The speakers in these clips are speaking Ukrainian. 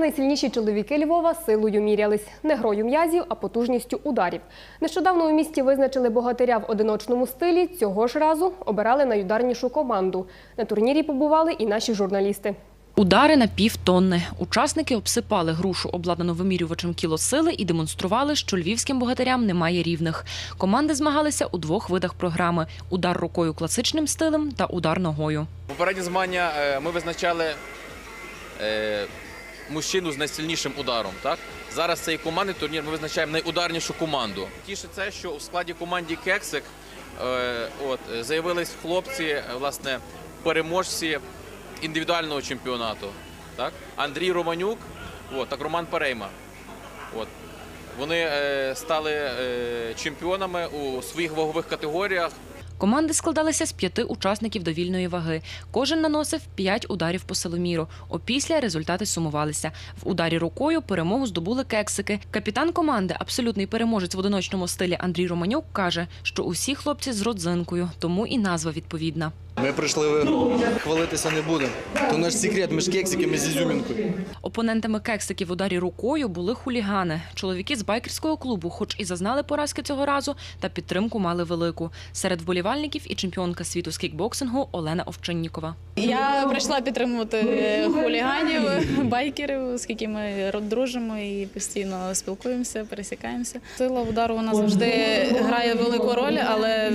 А найсильніші чоловіки Львова силою мірялись не грою м'язів, а потужністю ударів. Нещодавно у місті визначили богатиря в одиночному стилі. Цього ж разу обирали найударнішу команду. На турнірі побували і наші журналісти. Удари на півтонни. Учасники обсипали грушу, обладнану вимірювачем кілосили, і демонстрували, що львівським богатирям немає рівних. Команди змагалися у двох видах програми: удар рукою класичним стилем та удар ногою. Попередні змагання е, ми визначали е, мужчину з найсильнішим ударом. Так? Зараз цей командний турнір ми визначаємо найударнішу команду. Тіше це, що у складі команді Кексик е, от, заявились хлопці, власне, переможці індивідуального чемпіонату. Так? Андрій Романюк, от, так Роман Перейма. От. Вони е, стали е, чемпіонами у своїх вагових категоріях. Команди складалися з п'яти учасників довільної ваги. Кожен наносив п'ять ударів по силоміру. Опісля результати сумувалися. В ударі рукою перемогу здобули кексики. Капітан команди, абсолютний переможець в одиночному стилі Андрій Романюк, каже, що усі хлопці з родзинкою, тому і назва відповідна. Ми прийшли хвалитися не будемо. То наш секрет, ми ж кексики, ми з ізюмінкою. Опонентами кексиків в ударі рукою були хулігани. Чоловіки з байкерського клубу, хоч і зазнали поразки цього разу, та підтримку мали велику. Серед вболівальників і чемпіонка світу з кікбоксингу Олена Овчиннікова. Я прийшла підтримувати хуліганів, байкерів, оскільки ми дружимо і постійно спілкуємося, пересікаємося. Сила удару вона завжди грає велику роль, але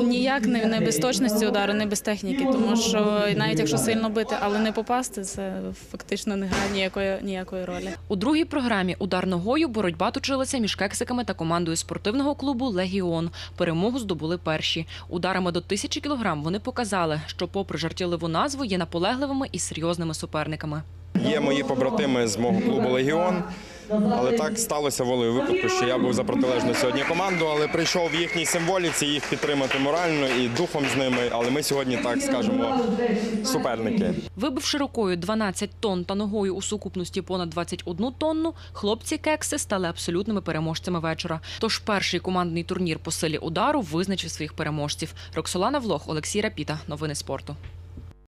ніяк не, не без точності удару, не без техніки, тому що навіть якщо сильно бити, але не попасти, це фактично не грає ніякої ніякої ролі. У другій програмі удар ногою боротьба точилася між кексиками та командою спортивного клубу Легіон. Перемогу здобули перші. Ударами до тисячі кілограм вони показали, що, попри жартівливу назву, є наполегливими і серйозними суперниками. Є мої побратими з мого клубу Легіон. Але так сталося волею випадку, що я був за протилежну сьогодні команду, але прийшов в їхній символіці їх підтримати морально і духом з ними. Але ми сьогодні, так скажемо, суперники. Вибивши рукою 12 тонн та ногою у сукупності понад 21 тонну, хлопці кекси стали абсолютними переможцями вечора. Тож перший командний турнір по силі удару визначив своїх переможців. Роксолана Влох, Олексій Рапіта. Новини спорту.